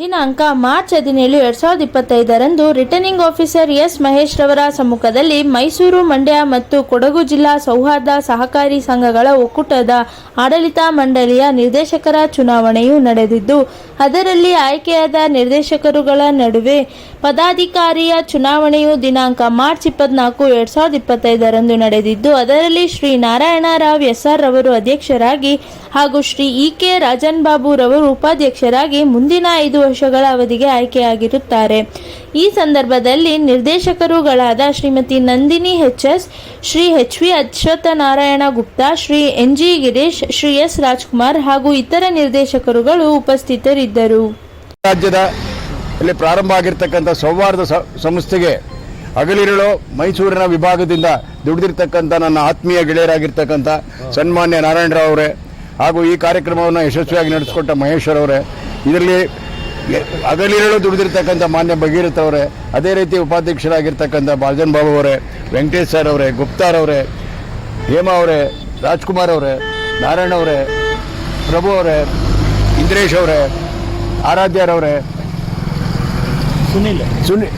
ದಿನಾಂಕ ಮಾರ್ಚ್ ಹದಿನೇಳು, ಎರಡ್ ಸಾವಿರದ ಇಪ್ಪತ್ತೈದರಂದು ರಿಟರ್ನಿಂಗ್ ಆಫೀಸರ್ ಎಸ್ ಮಹೇಶ್ ರವರ ಸಮ್ಮುಖದಲ್ಲಿ ಮೈಸೂರು ಮಂಡ್ಯ ಮತ್ತು ಕೊಡಗು ಜಿಲ್ಲಾ ಸೌಹಾರ್ದ ಸಹಕಾರಿ ಸಂಘಗಳ ಒಕ್ಕೂಟದ ಆಡಳಿತ ಮಂಡಳಿಯ ನಿರ್ದೇಶಕರ ಚುನಾವಣೆಯು ನಡೆದಿದ್ದು, ಅದರಲ್ಲಿ ಆಯ್ಕೆಯಾದ ನಿರ್ದೇಶಕರುಗಳ ನಡುವೆ ಪದಾಧಿಕಾರಿಯ ಚುನಾವಣೆಯು ದಿನಾಂಕ ಮಾರ್ಚ್ ಇಪ್ಪತ್ನಾಲ್ಕು, ಎರಡ್ ಸಾವಿರದ ಇಪ್ಪತ್ತೈದರಂದು ನಡೆದಿದ್ದು, ಅದರಲ್ಲಿ ಶ್ರೀ ನಾರಾಯಣ ರಾವ್ ಎಸ್ ಆರ್ ರವರು ಅಧ್ಯಕ್ಷರಾಗಿ ಹಾಗೂ ಶ್ರೀ ಇ ಕೆ ರಾಜನ್ ಬಾಬು ರವರು ಉಪಾಧ್ಯಕ್ಷರಾಗಿ ಮುಂದಿನ ಐದು ವರ್ಷಗಳ ಅವಧಿಗೆ ಆಯ್ಕೆಯಾಗಿರುತ್ತಾರೆ. ಈ ಸಂದರ್ಭದಲ್ಲಿ ನಿರ್ದೇಶಕರುಗಳಾದ Shrimati Nandini H S Shri H V Ashwathanarayana Gupta, Shri N G Girish, Shri S Rajkumar ಹಾಗೂ ಇತರ ನಿರ್ದೇಶಕರುಗಳು ಉಪಸ್ಥಿತರಿದ್ದರು. ರಾಜ್ಯದ ಇಲ್ಲಿ ಪ್ರಾರಂಭ ಆಗಿರ್ತಕ್ಕಂಥ ಸೌಹಾರ್ದ ಸಂಸ್ಥೆಗೆ ಹಗಲಿರುಳು ಮೈಸೂರಿನ ವಿಭಾಗದಿಂದ ದುಡಿದಿರ್ತಕ್ಕಂಥ ನನ್ನ ಆತ್ಮೀಯ ಗೆಳೆಯರಾಗಿರ್ತಕ್ಕಂಥ ಸನ್ಮಾನ್ಯ ನಾರಾಯಣರಾವ್ ಅವರೇ ಹಾಗೂ ಈ ಕಾರ್ಯಕ್ರಮವನ್ನು ಯಶಸ್ವಿಯಾಗಿ ನಡೆಸಿಕೊಟ್ಟ ಮಹೇಶ್ವರ್ ಅವರೇ, ಇದರಲ್ಲಿ ಹಗಲಿರುಳು ದುಡಿದಿರ್ತಕ್ಕಂಥ ಮಾನ್ಯ ಭಗೀರಥ್ ಅವರೇ ಅದೇ ರೀತಿ ಉಪಾಧ್ಯಕ್ಷರಾಗಿರ್ತಕ್ಕಂಥ ಬಾಲಜನ್ ಬಾಬು ಅವರೇ ವೆಂಕಟೇಶ್ ಸರ್ ಅವರೇ ಗುಪ್ತಾರ್ ಅವರೇ ಹೇಮಾ ಅವರೇ ರಾಜ್ಕುಮಾರ್ ಅವರೇ ನಾರಾಯಣ ಅವರೇ ಪ್ರಭು ಅವರೇ ಇಂದ್ರೇಶ್ ಅವರೇ ಆರಾಧ್ಯರವರೇ ಸುನಿಲ್. ಸುನಿಲ್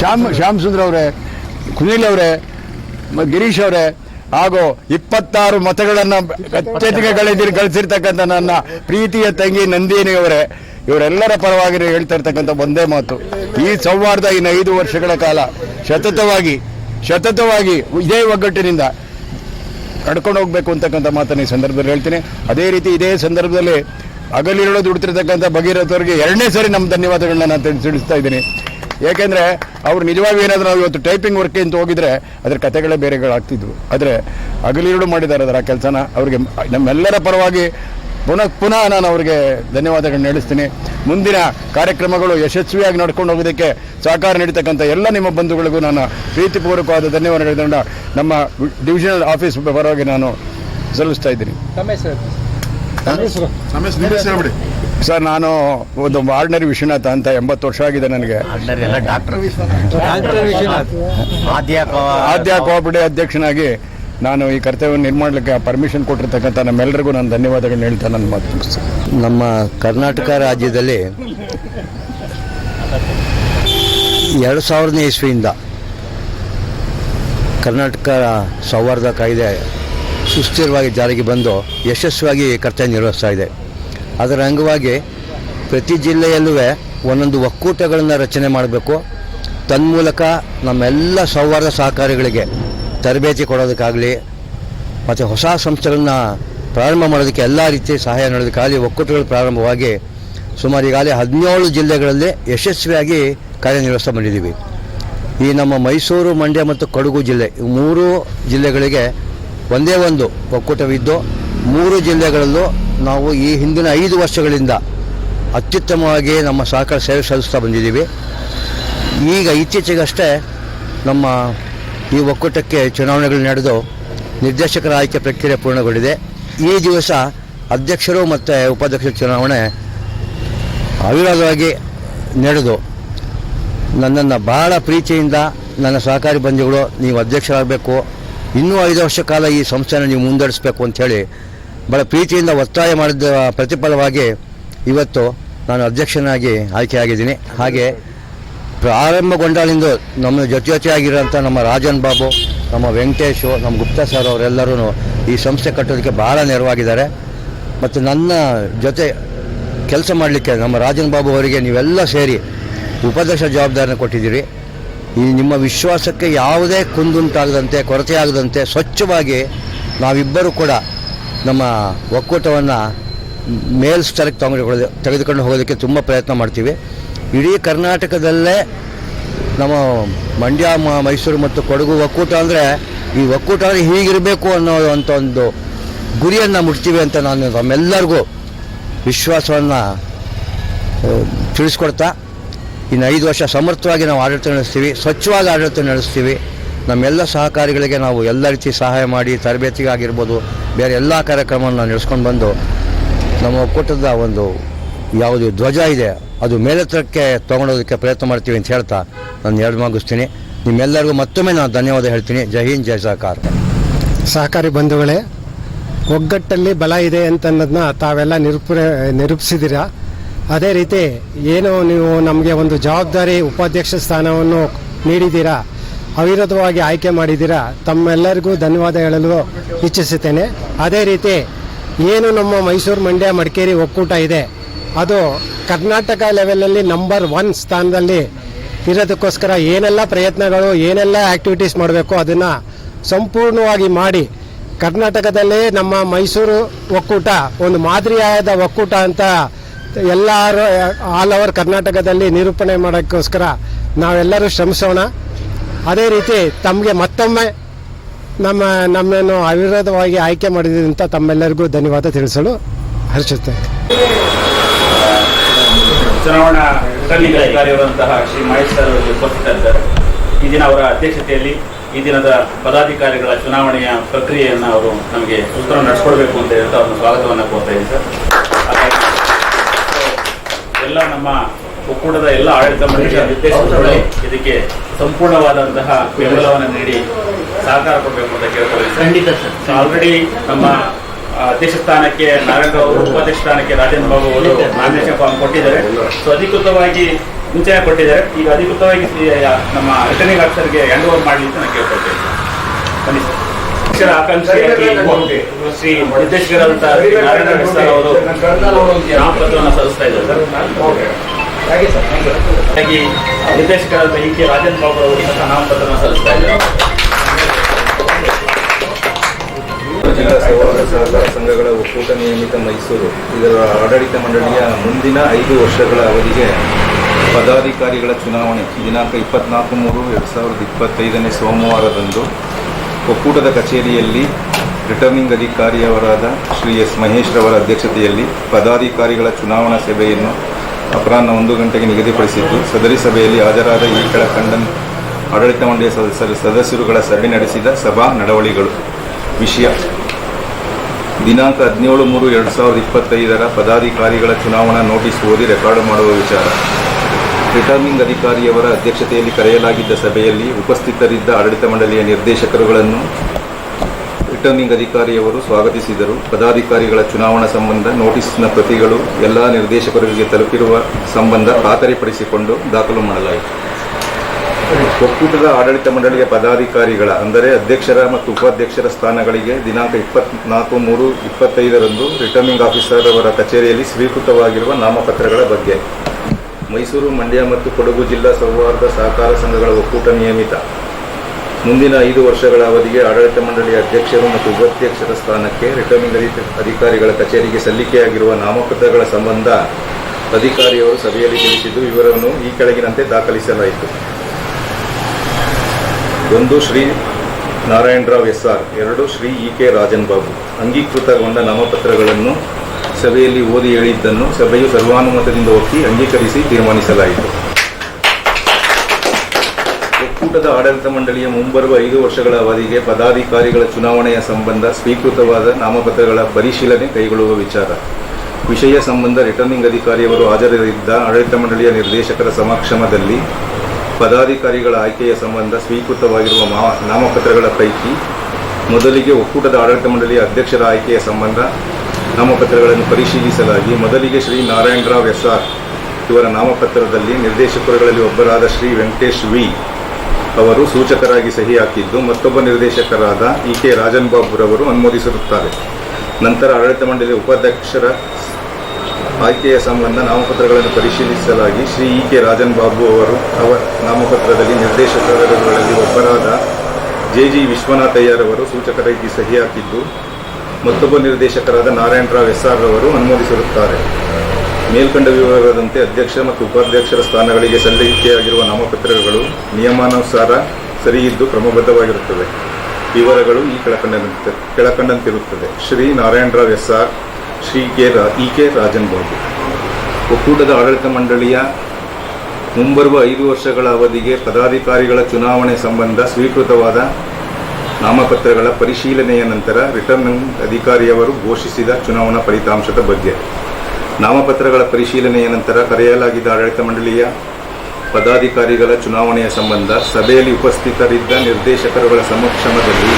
ಶ್ಯಾಮ್ ಶ್ಯಾಮ್ ಸುಂದ್ರ ಅವರೇ ಸುನಿಲ್ ಅವರೇ ಗಿರೀಶ್ ಅವರೇ ಹಾಗೂ ಇಪ್ಪತ್ತಾರು ಮತಗಳನ್ನು ಅತ್ಯಧಿಕ ಗಳಿಸಿ ಗಳಿಸಿರ್ತಕ್ಕಂಥ ನನ್ನ ಪ್ರೀತಿಯ ತಂಗಿ ನಂದಿನಿ ಅವರೇ, ಇವರೆಲ್ಲರ ಪರವಾಗಿ ಹೇಳ್ತಾ ಇರ್ತಕ್ಕಂಥ ಒಂದೇ ಮಾತು. ಈ ಸೌಹಾರ್ದ ಇನ್ನು ಐದು ವರ್ಷಗಳ ಕಾಲ ಸತತವಾಗಿ ಸತತವಾಗಿ ಇದೇ ಒಗ್ಗಟ್ಟಿನಿಂದ ನಡ್ಕೊಂಡು ಹೋಗ್ಬೇಕು ಅಂತಕ್ಕಂಥ ಮಾತನ್ನು ಈ ಸಂದರ್ಭದಲ್ಲಿ ಹೇಳ್ತೀನಿ. ಅದೇ ರೀತಿ ಇದೇ ಸಂದರ್ಭದಲ್ಲಿ ಅಗಲಿರುಳು ದುಡ್ತಿರ್ತಕ್ಕಂಥ ಭಗೀರಥವ್ರಿಗೆ ಎರಡನೇ ಸರಿ ನಮ್ಮ ಧನ್ಯವಾದಗಳನ್ನ ನಾನು ತಿಳ್- ತಿಳಿಸ್ತಾ ಇದ್ದೀನಿ. ಯಾಕೆಂದ್ರೆ ಅವ್ರು ನಿಜವಾಗಿ ಏನಾದರೂ ನಾವು ಇವತ್ತು ಟೈಪಿಂಗ್ ವರ್ಕ್ ಅಂತ ಹೋಗಿದ್ರೆ ಅದ್ರ ಕತೆಗಳೇ ಬೇರೆಗಳಾಗ್ತಿದ್ವು. ಆದರೆ ಹಗಲಿರುಳು ಮಾಡಿದ್ದಾರೆ ಅದರ ಕೆಲಸನ. ಅವರಿಗೆ ನಮ್ಮೆಲ್ಲರ ಪರವಾಗಿ ಪುನಃ ಪುನಃ ನಾನು ಅವರಿಗೆ ಧನ್ಯವಾದಗಳನ್ನ ಹೇಳಿಸ್ತೀನಿ. ಮುಂದಿನ ಕಾರ್ಯಕ್ರಮಗಳು ಯಶಸ್ವಿಯಾಗಿ ನಡ್ಕೊಂಡು ಹೋಗೋದಕ್ಕೆ ಸಹಕಾರ ನೀಡತಕ್ಕಂಥ ಎಲ್ಲ ನಿಮ್ಮ ಬಂಧುಗಳಿಗೂ ನಾನು ಪ್ರೀತಿಪೂರ್ವಕವಾದ ಧನ್ಯವಾದಗಳನ್ನ ನಮ್ಮ ಡಿವಿಷನಲ್ ಆಫೀಸ್ ಪರವಾಗಿ ನಾನು ಸಲ್ಲಿಸ್ತಾ ಇದ್ದೀನಿ. ಸರ್ ನಾನು ಒಂದು ಆರ್ಡಿನರಿ ವಿಶ್ವನಾಥ ಅಂತ ಎಂಬತ್ತು ವರ್ಷ ಆಗಿದೆ ನನಗೆ. ಆದ್ಯ ಕೋಪಡೆ ಅಧ್ಯಕ್ಷನಾಗಿ ನಾನು ಈ ಕರ್ತವ್ಯವನ್ನು ನಿರ್ಮಾಣಕ್ಕೆ ಪರ್ಮಿಷನ್ ಕೊಟ್ಟಿರ್ತಕ್ಕಂಥ ನಮ್ಮೆಲ್ಲರಿಗೂ ನಾನು ಧನ್ಯವಾದಗಳನ್ನ ಹೇಳ್ತಾ ನನ್ನ ಮಾತು ನಮ್ಮ ಕರ್ನಾಟಕ ರಾಜ್ಯದಲ್ಲಿ ಎರಡು ಸಾವಿರನೇ ಇಸ್ವಿಯಿಂದ ಕರ್ನಾಟಕ ಸೌಹಾರ್ದ ಕಾಯ್ದೆ ಸುಸ್ಥಿರವಾಗಿ ಜಾರಿಗೆ ಬಂದು ಯಶಸ್ವಿಯಾಗಿ ಕರ್ತವ್ಯ ನಿರ್ವಹಿಸ್ತಾ ಇದೆ. ಅದರ ಅಂಗವಾಗಿ ಪ್ರತಿ ಜಿಲ್ಲೆಯಲ್ಲೂ ಒಂದೊಂದು ಒಕ್ಕೂಟಗಳನ್ನು ರಚನೆ ಮಾಡಬೇಕು. ತನ್ಮೂಲಕ ನಮ್ಮೆಲ್ಲ ಸೌಹಾರ್ದ ಸಹಕಾರಿಗಳಿಗೆ ತರಬೇತಿ ಕೊಡೋದಕ್ಕಾಗಲಿ, ಮತ್ತು ಹೊಸ ಸಂಸ್ಥೆಗಳನ್ನ ಪ್ರಾರಂಭ ಮಾಡೋದಕ್ಕೆ ಎಲ್ಲ ರೀತಿಯ ಸಹಾಯ ಮಾಡೋದಕ್ಕಾಗಲಿ ಒಕ್ಕೂಟಗಳು ಪ್ರಾರಂಭವಾಗಿ ಸುಮಾರು ಈಗಾಗಲೇ ಹದಿನೇಳು ಜಿಲ್ಲೆಗಳಲ್ಲಿ ಯಶಸ್ವಿಯಾಗಿ ಕಾರ್ಯನಿರ್ವಹಿಸ್ತಾ ಬಂದಿದ್ದೀವಿ. ಈ ನಮ್ಮ ಮೈಸೂರು, ಮಂಡ್ಯ ಮತ್ತು ಕೊಡಗು ಜಿಲ್ಲೆ ಮೂರು ಜಿಲ್ಲೆಗಳಿಗೆ ಒಂದೇ ಒಂದು ಒಕ್ಕೂಟವಿದ್ದು, ಮೂರು ಜಿಲ್ಲೆಗಳಲ್ಲೂ ನಾವು ಈ ಹಿಂದಿನ ಐದು ವರ್ಷಗಳಿಂದ ಅತ್ಯುತ್ತಮವಾಗಿ ನಮ್ಮ ಸಹಕಾರ ಸೇವೆ ಸಲ್ಲಿಸ್ತಾ ಬಂದಿದ್ದೀವಿ. ಈಗ ಇತ್ತೀಚೆಗಷ್ಟೇ ನಮ್ಮ ಈ ಒಕ್ಕೂಟಕ್ಕೆ ಚುನಾವಣೆಗಳು ನಡೆದು ನಿರ್ದೇಶಕರ ಆಯ್ಕೆ ಪ್ರಕ್ರಿಯೆ ಪೂರ್ಣಗೊಂಡಿದೆ. ಈ ದಿವಸ ಅಧ್ಯಕ್ಷರು ಮತ್ತು ಉಪಾಧ್ಯಕ್ಷರ ಚುನಾವಣೆ ಅವಿರೋಧವಾಗಿ ನಡೆದು ನನ್ನನ್ನು ಬಹಳ ಪ್ರೀತಿಯಿಂದ ನನ್ನ ಸಹಕಾರಿ ಬಂಧುಗಳು, ನೀವು ಅಧ್ಯಕ್ಷರಾಗಬೇಕು. ಇನ್ನೂ ಐದು ವರ್ಷ ಕಾಲ ಈ ಸಂಸ್ಥೆನ ನೀವು ಮುಂದುವರಿಸಬೇಕು ಅಂಥೇಳಿ ಭಾಳ ಪ್ರೀತಿಯಿಂದ ಒತ್ತಾಯ ಮಾಡಿದ ಪ್ರತಿಫಲವಾಗಿ ಇವತ್ತು ನಾನು ಅಧ್ಯಕ್ಷನಾಗಿ ಆಯ್ಕೆಯಾಗಿದ್ದೀನಿ. ಹಾಗೆ ಪ್ರಾರಂಭಗೊಂಡಾಲಿಂದ ನಮ್ಮ ಜೊತೆ ಜೊತೆಯಾಗಿರೋಂಥ ನಮ್ಮ ರಾಜನ್ ಬಾಬು, ನಮ್ಮ ವೆಂಕಟೇಶು, ನಮ್ಮ ಗುಪ್ತಾ ಸರ್ ಅವರೆಲ್ಲರೂ ಈ ಸಂಸ್ಥೆ ಕಟ್ಟೋದಕ್ಕೆ ಭಾಳ ನೆರವಾಗಿದ್ದಾರೆ. ಮತ್ತು ನನ್ನ ಜೊತೆ ಕೆಲಸ ಮಾಡಲಿಕ್ಕೆ ನಮ್ಮ ರಾಜನ್ ಬಾಬು ಅವರಿಗೆ ನೀವೆಲ್ಲ ಸೇರಿ ಉಪದೇಶ ಜವಾಬ್ದಾರಿನ ಕೊಟ್ಟಿದ್ದೀರಿ. ಈ ನಿಮ್ಮ ವಿಶ್ವಾಸಕ್ಕೆ ಯಾವುದೇ ಕುಂದುಂಟಾಗದಂತೆ ಕೊರತೆ ಆಗದಂತೆ ಸ್ವಚ್ಛವಾಗಿ ನಾವಿಬ್ಬರೂ ಕೂಡ ನಮ್ಮ ಒಕ್ಕೂಟವನ್ನು ಮೇಲ್ಸ್ತರಕ್ಕೆ ತಗೊಂಡು ತೆಗೆದುಕೊಂಡು ಹೋಗೋದಕ್ಕೆ ತುಂಬ ಪ್ರಯತ್ನ ಮಾಡ್ತೀವಿ. ಇಡೀ ಕರ್ನಾಟಕದಲ್ಲೇ ನಮ್ಮ ಮಂಡ್ಯ ಮೈಸೂರು ಮತ್ತು ಕೊಡಗು ಒಕ್ಕೂಟ ಅಂದರೆ ಈ ಒಕ್ಕೂಟ ಅಂದರೆ ಹೀಗಿರಬೇಕು ಅನ್ನೋ ಅಂತ ಒಂದು ಗುರಿಯನ್ನು ಮುಟ್ತೀವಿ ಅಂತ ನಾನು ನಮ್ಮೆಲ್ಲರಿಗೂ ವಿಶ್ವಾಸವನ್ನು ತಿಳಿಸ್ಕೊಡ್ತಾ, ಇನ್ನು ಐದು ವರ್ಷ ಸಮರ್ಥವಾಗಿ ನಾವು ಆಡಳಿತ ನಡೆಸ್ತೀವಿ ಸ್ವಚ್ಛವಾಗಿ ಆಡಳಿತ ನಡೆಸ್ತೀವಿ. ನಮ್ಮೆಲ್ಲ ಸಹಕಾರಿಗಳಿಗೆ ನಾವು ಎಲ್ಲ ರೀತಿ ಸಹಾಯ ಮಾಡಿ ತರಬೇತಿಗಾಗಿರ್ಬೋದು, ಬೇರೆ ಎಲ್ಲ ಕಾರ್ಯಕ್ರಮವನ್ನು ನಡೆಸ್ಕೊಂಡು ಬಂದು ನಮ್ಮ ಒಕ್ಕೂಟದ ಒಂದು ಯಾವುದು ಧ್ವಜ ಇದೆ, ಅದು ಮೇಲೆತ್ತರಕ್ಕೆ ತೊಗೊಂಡೋದಕ್ಕೆ ಪ್ರಯತ್ನ ಮಾಡ್ತೀವಿ ಅಂತ ಹೇಳ್ತಾ ನಾನು ಎರಡು ಮುಗಿಸ್ತೀನಿ ನಿಮ್ಮೆಲ್ಲರಿಗೂ ಮತ್ತೊಮ್ಮೆ ನಾನು ಧನ್ಯವಾದ ಹೇಳ್ತೀನಿ. ಜೈ ಹಿಂದ್, ಜೈ ಸಹಕಾರ. ಸಹಕಾರಿ ಬಂಧುಗಳೇ, ಒಗ್ಗಟ್ಟಲ್ಲಿ ಬಲ ಇದೆ ಅಂತ ಅನ್ನೋದನ್ನ ತಾವೆಲ್ಲ ನಿರೂಪ, ನಿರೂಪಿಸಿದ್ದೀರಾ? ಅದೇ ರೀತಿ, ಏನು ನೀವು ನಮಗೆ ಒಂದು ಜವಾಬ್ದಾರಿ, ಉಪಾಧ್ಯಕ್ಷ ಸ್ಥಾನವನ್ನು ನೀಡಿದ್ದೀರಾ? ಅವಿರೋಧವಾಗಿ ಆಯ್ಕೆ ಮಾಡಿದ್ದೀರಾ, ತಮ್ಮೆಲ್ಲರಿಗೂ ಧನ್ಯವಾದ ಹೇಳಲು ಇಚ್ಛಿಸುತ್ತೇನೆ. ಅದೇ ರೀತಿ ಏನು ನಮ್ಮ ಮೈಸೂರು ಮಂಡ್ಯ ಮಡಿಕೇರಿ ಒಕ್ಕೂಟ ಇದೆ, ಅದು ಕರ್ನಾಟಕ ಲೆವೆಲಲ್ಲಿ ನಂಬರ್ ಒನ್ ಸ್ಥಾನದಲ್ಲಿ ಇರೋದಕ್ಕೋಸ್ಕರ ಏನೆಲ್ಲ ಪ್ರಯತ್ನಗಳು, ಏನೆಲ್ಲ ಆಕ್ಟಿವಿಟೀಸ್ ಮಾಡಬೇಕು ಅದನ್ನು ಸಂಪೂರ್ಣವಾಗಿ ಮಾಡಿ ಕರ್ನಾಟಕದಲ್ಲೇ ನಮ್ಮ ಮೈಸೂರು ಒಕ್ಕೂಟ, ಒಂದು ಮಾದರಿಯಾದ ಒಕ್ಕೂಟ ಅಂತ ಎಲ್ಲರೂ ಆಲ್ ಓವರ್ ಕರ್ನಾಟಕದಲ್ಲಿ ನಿರೂಪಣೆ ಮಾಡೋಕ್ಕೋಸ್ಕರ ನಾವೆಲ್ಲರೂ ಶ್ರಮಿಸೋಣ. ಅದೇ ರೀತಿ ತಮಗೆ ಮತ್ತೊಮ್ಮೆ ನಮ್ಮ ನಮ್ಮನ್ನು ಅವಿರೋಧವಾಗಿ ಆಯ್ಕೆ ಮಾಡಿದಂತ ತಮ್ಮೆಲ್ಲರಿಗೂ ಧನ್ಯವಾದ ತಿಳಿಸಲು ಹರ್ಷಿಸ್ತೇನೆ. ಚುನಾವಣಾ ಶ್ರೀ ಈ ದಿನ ಅವರ ಅಧ್ಯಕ್ಷತೆಯಲ್ಲಿ ಈ ದಿನದ ಪದಾಧಿಕಾರಿಗಳ ಚುನಾವಣೆಯ ಪ್ರಕ್ರಿಯೆಯನ್ನು ಅವರು ನಮಗೆ ಉತ್ತರ ನಡೆಸ್ಕೊಡ್ಬೇಕು ಅಂತ ಹೇಳ್ತಾ ಅವ್ರನ್ನ ಸ್ವಾಗತವನ್ನು ಕೋರ್ತಾ ಇದ್ದೀನಿ, ಸರ್. ಎಲ್ಲ ನಮ್ಮ ಒಕ್ಕೂಟದ ಎಲ್ಲ ಆಡಳಿತ ಮಂಡಳಿಯ ಇದಕ್ಕೆ ಸಂಪೂರ್ಣವಾದಂತಹ ಬೆಂಬಲವನ್ನು ನೀಡಿ ಸಹಕಾರ ಕೊಡಬೇಕು ಅಂತ ಕೇಳ್ಕೊಳ್ಳಿ ಖಂಡಿತ ಸರ್ ಆಲ್ರೆಡಿ ನಮ್ಮ ಅಧ್ಯಕ್ಷ ಸ್ಥಾನಕ್ಕೆ ನಾರಾಯಣ ಅವರು ಉಪಾಧ್ಯಕ್ಷ ಸ್ಥಾನಕ್ಕೆ ರಾಜೇಂದ್ರ ಬಾಬು ಅವರು ನಾಮಿನೇಷನ್ ಫಾರ್ಮ್ ಕೊಟ್ಟಿದ್ದಾರೆ ಸೊ ಅಧಿಕೃತವಾಗಿ ಮುಂಚೆ ಕೊಟ್ಟಿದ್ದಾರೆ ಈಗ ಅಧಿಕೃತವಾಗಿ ನಮ್ಮ ರಿಟರ್ನಿಂಗ್ ಆಫೀಸರ್ಗೆ ಹ್ಯಾಂಡ್ ಓವರ್ ಮಾಡಲಿ ಅಂತ ನಾನು ಕೇಳ್ಕೊಳ್ತೇನೆ ಬನ್ನಿ ಸರ್ ಆಕಾಂಕ್ಷೆ ಆಕಾಂಕ್ಷಿಯಾಗಿ ಶ್ರೀ ನಿರ್ದೇಶಕರಾದಂತಹ ಶ್ರೀ ನಾರಾಯಣ ಅವರು ನಾಮಪತ್ರವನ್ನು ಸಲ್ಲಿಸ್ತಾ ಇದ್ದಾರೆ ಸರ್ ಹಾಗಾಗಿ ನಿರ್ದೇಶಕರಾದ ಇ ಕೆ ರಾಜೇಂದ್ರ ಬಾಬು ಅವರು ಸಹ ಸಲ್ಲಿಸ್ತಾ ಸಹಕಾರ ಸಂಘಗಳ ಒಕ್ಕೂಟ ನಿಯಮಿತ ಮೈಸೂರು. ಇದರ ಆಡಳಿತ ಮಂಡಳಿಯ ಮುಂದಿನ ಐದು ವರ್ಷಗಳ ಅವಧಿಗೆ ಪದಾಧಿಕಾರಿಗಳ ಚುನಾವಣೆ. ದಿನಾಂಕ ಇಪ್ಪತ್ನಾಲ್ಕು ಮೂರು ಎರಡು ಸಾವಿರದ ಇಪ್ಪತ್ತೈದನೇ ಸೋಮವಾರದಂದು ಒಕ್ಕೂಟದ ಕಚೇರಿಯಲ್ಲಿ ರಿಟರ್ನಿಂಗ್ ಅಧಿಕಾರಿಯವರಾದ ಶ್ರೀ ಎಸ್ ಮಹೇಶ್ ರವರ ಅಧ್ಯಕ್ಷತೆಯಲ್ಲಿ ಪದಾಧಿಕಾರಿಗಳ ಚುನಾವಣಾ ಸಭೆಯನ್ನು ಅಪರಾಹ್ನ ಒಂದು ಗಂಟೆಗೆ ನಿಗದಿಪಡಿಸಿದ್ದು. ಸದರಿ ಸಭೆಯಲ್ಲಿ ಹಾಜರಾದ ಈ ಕೆಳಕಂಡ ಆಡಳಿತ ಮಂಡಳಿಯ ಸದಸ್ಯರು, ಸದಸ್ಯರುಗಳ ಸರಣಿ ನಡೆಸಿದ ಸಭಾ ನಡವಳಿಗಳು. ವಿಷಯ. ದಿನಾಂಕ ಹದಿನೇಳು ಮೂರು ಎರಡು ಸಾವಿರದ ಇಪ್ಪತ್ತೈದರ ಪದಾಧಿಕಾರಿಗಳ ಚುನಾವಣಾ ನೋಟಿಸ್ ಓದಿ ರೆಕಾರ್ಡ್ ಮಾಡುವ ವಿಚಾರ. ರಿಟರ್ನಿಂಗ್ ಅಧಿಕಾರಿಯವರ ಅಧ್ಯಕ್ಷತೆಯಲ್ಲಿ ಕರೆಯಲಾಗಿದ್ದ ಸಭೆಯಲ್ಲಿ ಉಪಸ್ಥಿತರಿದ್ದ ಆಡಳಿತ ಮಂಡಳಿಯ ನಿರ್ದೇಶಕರುಗಳನ್ನು ರಿಟರ್ನಿಂಗ್ ಅಧಿಕಾರಿಯವರು ಸ್ವಾಗತಿಸಿದರು. ಪದಾಧಿಕಾರಿಗಳ ಚುನಾವಣಾ ಸಂಬಂಧ ನೋಟಿಸ್ನ ಪ್ರತಿಗಳು ಎಲ್ಲ ನಿರ್ದೇಶಕರಿಗೆ ತಲುಪಿರುವ ಸಂಬಂಧ ಖಾತರಿಪಡಿಸಿಕೊಂಡು ದಾಖಲು ಮಾಡಲಾಯಿತು. ಒಕ್ಕೂಟದ ಆಡಳಿತ ಮಂಡಳಿಯ ಪದಾಧಿಕಾರಿಗಳ, ಅಂದರೆ ಅಧ್ಯಕ್ಷರ ಮತ್ತು ಉಪಾಧ್ಯಕ್ಷರ ಸ್ಥಾನಗಳಿಗೆ ದಿನಾಂಕ ಇಪ್ಪತ್ನಾಲ್ಕು ಮೂರು ಇಪ್ಪತ್ತೈದರಂದು ರಿಟರ್ನಿಂಗ್ ಆಫೀಸರ್ ಅವರ ಕಚೇರಿಯಲ್ಲಿ ಸ್ವೀಕೃತವಾಗಿರುವ ನಾಮಪತ್ರಗಳ ಬಗ್ಗೆ. ಮೈಸೂರು, ಮಂಡ್ಯ ಮತ್ತು ಕೊಡಗು ಜಿಲ್ಲಾ ಸೌಹಾರ್ದ ಸಹಕಾರ ಸಂಘಗಳ ಒಕ್ಕೂಟ ನಿಯಮಿತ. ಮುಂದಿನ ಐದು ವರ್ಷಗಳ ಅವಧಿಗೆ ಆಡಳಿತ ಮಂಡಳಿಯ ಅಧ್ಯಕ್ಷರು ಮತ್ತು ಉಪಾಧ್ಯಕ್ಷರ ಸ್ಥಾನಕ್ಕೆ ರಿಟರ್ನಿಂಗ್ ಅಧಿ- ಅಧಿಕಾರಿಗಳ ಕಚೇರಿಗೆ ಸಲ್ಲಿಕೆಯಾಗಿರುವ ನಾಮಪತ್ರಗಳ ಸಂಬಂಧ ಅಧಿಕಾರಿಯವರು ಸಭೆಯಲ್ಲಿ ತಿಳಿಸಿದ್ದು, ವಿವರವನ್ನು ಈ ಕೆಳಗಿನಂತೆ ದಾಖಲಿಸಲಾಯಿತು. ಒಂದು ಶ್ರೀ ನಾರಾಯಣರಾವ್ ಎಸ್ ಆರ್ ಎರಡು ಶ್ರೀ ಇ ಕೆ ರಾಜನ್ ಬಾಬು. ಅಂಗೀಕೃತಗೊಂಡ ನಾಮಪತ್ರಗಳನ್ನು ಸಭೆಯಲ್ಲಿ ಓದಿ ಹೇಳಿದ್ದನ್ನು ಸಭೆಯು ಸರ್ವಾನುಮತದಿಂದ ಒಪ್ಪಿ ಅಂಗೀಕರಿಸಿ ತೀರ್ಮಾನಿಸಲಾಯಿತು. ಒಕ್ಕೂಟದ ಆಡಳಿತ ಮಂಡಳಿಯ ಮುಂಬರುವ ಐದು ವರ್ಷಗಳ ಅವಧಿಗೆ ಪದಾಧಿಕಾರಿಗಳ ಚುನಾವಣೆಯ ಸಂಬಂಧ ಸ್ವೀಕೃತವಾದ ನಾಮಪತ್ರಗಳ ಪರಿಶೀಲನೆ ಕೈಗೊಳ್ಳುವ ವಿಚಾರ. ವಿಷಯ ಸಂಬಂಧ ರಿಟರ್ನಿಂಗ್ ಅಧಿಕಾರಿಯವರು ಹಾಜರಿದ್ದ ಆಡಳಿತ ಮಂಡಳಿಯ ನಿರ್ದೇಶಕರ ಸಮಕ್ಷಮದಲ್ಲಿ ಪದಾಧಿಕಾರಿಗಳ ಆಯ್ಕೆಯ ಸಂಬಂಧ ಸ್ವೀಕೃತವಾಗಿರುವ ನಾಮಪತ್ರಗಳ ಪೈಕಿ ಮೊದಲಿಗೆ ಒಕ್ಕೂಟದ ಆಡಳಿತ ಮಂಡಳಿಯ ಅಧ್ಯಕ್ಷರ ಆಯ್ಕೆಯ ಸಂಬಂಧ ನಾಮಪತ್ರಗಳನ್ನು ಪರಿಶೀಲಿಸಲಾಗಿ ಮೊದಲಿಗೆ ಶ್ರೀ ನಾರಾಯಣರಾವ್ ಎಸ್ಆರ್ ಇವರ ನಾಮಪತ್ರದಲ್ಲಿ ನಿರ್ದೇಶಕರುಗಳಲ್ಲಿ ಒಬ್ಬರಾದ ಶ್ರೀ ವೆಂಕಟೇಶ್ ವಿ. ಅವರು ಸೂಚಕರಾಗಿ ಸಹಿ ಹಾಕಿದ್ದು ಮತ್ತೊಬ್ಬ ನಿರ್ದೇಶಕರಾದ ಇ ಕೆ ರಾಜನ್ ಬಾಬುರವರು ಅನುಮೋದಿಸಿರುತ್ತಾರೆ. ನಂತರ ಆಡಳಿತ ಮಂಡಳಿ ಉಪಾಧ್ಯಕ್ಷರ ಆಯ್ಕೆಯ ಸಂಬಂಧ ನಾಮಪತ್ರಗಳನ್ನು ಪರಿಶೀಲಿಸಲಾಗಿ ಶ್ರೀ ಇ ಕೆ ರಾಜನ್ ಬಾಬು ಅವರು ಅವರ ನಾಮಪತ್ರದಲ್ಲಿ ನಿರ್ದೇಶಕರುಗಳಲ್ಲಿ ಒಬ್ಬರಾದ ಜೆ ಜಿ ವಿಶ್ವನಾಥಯ್ಯರವರು ಸೂಚಕರಾಗಿ ಸಹಿ ಹಾಕಿದ್ದು, ಮತ್ತೊಬ್ಬ ನಿರ್ದೇಶಕರಾದ ನಾರಾಯಣರಾವ್ ಎಸ್ ಆರ್ ರವರು ಅನುಮೋದಿಸಿರುತ್ತಾರೆ. ಮೇಲ್ಕಂಡ ವಿವರದಂತೆ ಅಧ್ಯಕ್ಷ ಮತ್ತು ಉಪಾಧ್ಯಕ್ಷರ ಸ್ಥಾನಗಳಿಗೆ ಸಲ್ಲಿಕೆಯಾಗಿರುವ ನಾಮಪತ್ರಗಳು ನಿಯಮಾನುಸಾರ ಸರಿಯಿದ್ದು ಕ್ರಮಬದ್ಧವಾಗಿರುತ್ತವೆ. ವಿವರಗಳು ಈ ಕೆಳಕಂಡಂತೆ ಕೆಳಕಂಡಂತಿರುತ್ತದೆ. Shri Narayanarao S R Shri K ರಾ ಇ ಕೆ ರಾಜನ್ ಬಾಬು. ಒಕ್ಕೂಟದ ಆಡಳಿತ ಮಂಡಳಿಯ ಮುಂಬರುವ ಐದು ವರ್ಷಗಳ ಅವಧಿಗೆ ಪದಾಧಿಕಾರಿಗಳ ಚುನಾವಣೆ ಸಂಬಂಧ ಸ್ವೀಕೃತವಾದ ನಾಮಪತ್ರಗಳ ಪರಿಶೀಲನೆಯ ನಂತರ ರಿಟರ್ನಿಂಗ್ ಅಧಿಕಾರಿಯವರು ಘೋಷಿಸಿದ ಚುನಾವಣಾ ಫಲಿತಾಂಶದ ಬಗ್ಗೆ. ನಾಮಪತ್ರಗಳ ಪರಿಶೀಲನೆಯ ನಂತರ ಕರೆಯಲಾಗಿದ್ದ ಆಡಳಿತ ಮಂಡಳಿಯ ಪದಾಧಿಕಾರಿಗಳ ಚುನಾವಣೆಯ ಸಂಬಂಧ ಸಭೆಯಲ್ಲಿ ಉಪಸ್ಥಿತರಿದ್ದ ನಿರ್ದೇಶಕರುಗಳ ಸಮಕ್ಷಮದಲ್ಲಿ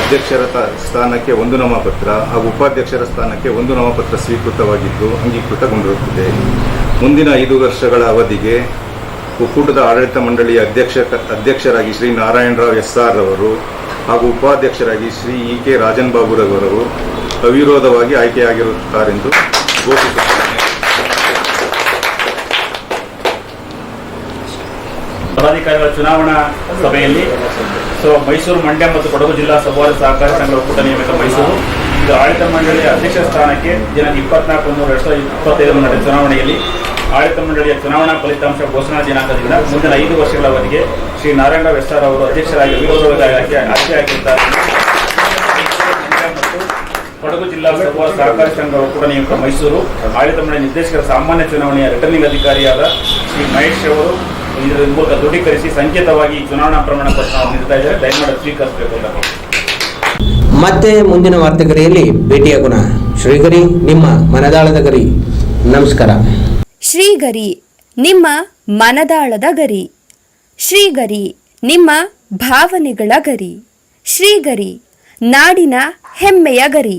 ಅಧ್ಯಕ್ಷರ ಸ್ಥಾನಕ್ಕೆ ಒಂದು ನಾಮಪತ್ರ ಹಾಗೂ ಉಪಾಧ್ಯಕ್ಷರ ಸ್ಥಾನಕ್ಕೆ ಒಂದು ನಾಮಪತ್ರ ಸ್ವೀಕೃತವಾಗಿದ್ದು ಅಂಗೀಕೃತಗೊಂಡಿರುತ್ತದೆ. ಮುಂದಿನ ಐದು ವರ್ಷಗಳ ಅವಧಿಗೆ ಒಕ್ಕೂಟದ ಆಡಳಿತ ಮಂಡಳಿಯ ಅಧ್ಯಕ್ಷ, ಅಧ್ಯಕ್ಷರಾಗಿ ಶ್ರೀ ನಾರಾಯಣರಾವ್ ಎಸ್ ಆರ್ ಅವರು ಹಾಗೂ ಉಪಾಧ್ಯಕ್ಷರಾಗಿ ಶ್ರೀ ಇ ಕೆ ರಾಜನ್ ಬಾಬುರವರು ಅವಿರೋಧವಾಗಿ ಆಯ್ಕೆಯಾಗಿರುತ್ತಾರೆಂದು ಪದಾಧಿಕಾರಿಗಳ ಚುನಾವಣಾ ಸಭೆಯಲ್ಲಿ ಸೊ ಮೈಸೂರು ಮಂಡ್ಯ ಮತ್ತು ಕೊಡಗು ಜಿಲ್ಲಾ ಸಹಕಾರಿ ಸಹಕಾರ ಸಂಘಗಳ ಒಕ್ಕೂಟ ನಿಯಮಿತ ಮೈಸೂರು. ಇದು ಆಡಳಿತ ಮಂಡಳಿಯ ಅಧ್ಯಕ್ಷ ಸ್ಥಾನಕ್ಕೆ ದಿನಾಂಕ ಇಪ್ಪತ್ನಾಲ್ಕು ಮೂರು ಎರಡು ಸಾವಿರದ ಇಪ್ಪತ್ತೈದರ ನಡೆದ ಚುನಾವಣೆಯಲ್ಲಿ ಆಡಳಿತ ಮಂಡಳಿಯ ಚುನಾವಣಾ ಫಲಿತಾಂಶ ಘೋಷಣಾ ದಿನಾಂಕದಿಂದ ಮುಂದಿನ ಐದು ವರ್ಷಗಳ ಅವಧಿಗೆ ಶ್ರೀ ನಾರಾಯಣ ಎಸ್ ಅವರು ಅಧ್ಯಕ್ಷರಾಗಿ ವಿರೋಧವಾಗಿ ಆಯ್ಕೆ ಮತ್ತು ಕೊಡಗು ಜಿಲ್ಲಾ ಸಭಾ ಸಹಕಾರಿ ಸಂಘ ಒಕ್ಕೂಟ ನಿಯೋಗ ಮೈಸೂರು ಆಡಳಿತ ಮಂಡಳಿ ನಿರ್ದೇಶಕರ ಸಾಮಾನ್ಯ ಚುನಾವಣೆಯ ರಿಟರ್ನಿಂಗ್ ಅಧಿಕಾರಿಯಾದ ಶ್ರೀ ಮಹೇಶ್ ಅವರು ಇದರ ಮೂಲಕ ದೃಢೀಕರಿಸಿ ಸಂಕೇತವಾಗಿ ಚುನಾವಣಾ ಪ್ರಮಾಣ ಪತ್ರ ನೀಡ್ತಾ ಇದ್ದಾರೆ. ದಯಮಾಡಿ ಸ್ವೀಕರಿಸಬೇಕು ಅಂತ. ಮತ್ತೆ ಮುಂದಿನ ವಾರ್ತೆಗರಿಯಲ್ಲಿ ಭೇಟಿಯಾಗೋಣ ಶ್ರೀಗರಿ ನಿಮ್ಮ ಮನದಾಳದ ಗರಿ. ನಮಸ್ಕಾರ. ಶ್ರೀಗರಿ ನಿಮ್ಮ ಮನದಾಳದ ಗರಿ. ಶ್ರೀಗರಿ ನಿಮ್ಮ ಭಾವನೆಗಳ ಗರಿ. ಶ್ರೀಗರಿ ನಾಡಿನ ಹೆಮ್ಮೆಯ ಗರಿ.